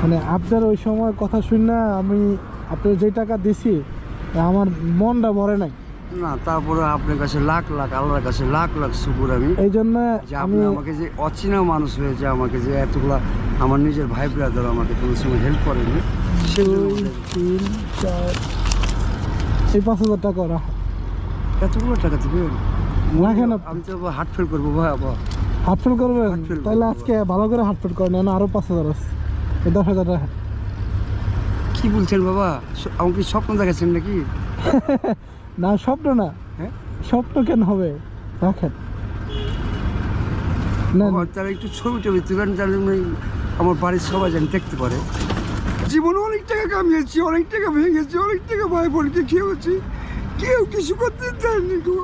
মানে আপনার ওই সময় কথা শুন না আমি আপনার যে টাকা দিছি আমার মনটা ভরে নাই। না তারপরে আপনার কাছে লাখ লাখ আল্লাহর কাছে লাখ লাখ শুকুর আমি। এই জন্য আমি আপনি আমাকে যে অচেনা মানুষ হয়েছে আমাকে যে এতগুলা আমার নিজের ভাই ব্রাদার আমাকে কোনো সময় হেল্প করেনি তিন চার এই পাঁচ হাজার টাকা রাখো। এতগুলো টাকা দিবেন। আমি তো হার্ট ফেল করব ভাই আবার। হাটফেল করবেন তাহলে আজকে ভালো করে হাটফেল করেন না আরও পাঁচ হাজার আছে। দশ হাজার টাকা। কি বলছেন বাবা? আমাকে স্বপ্ন দেখাচ্ছেন নাকি? না স্বপ্ন না। হ্যাঁ? স্বপ্ন কেন হবে? রাখেন। না তারা একটু ছবি টবি তুলেন তাহলে আমি আমার বাড়ির সবাই যেন দেখতে পারে। জীবনে অনেক টাকা কামিয়েছি অনেক টাকা ভেঙেছি অনেক টাকা ভাই বোনকে খেয়েছি। কেউ কিছু করতে গো।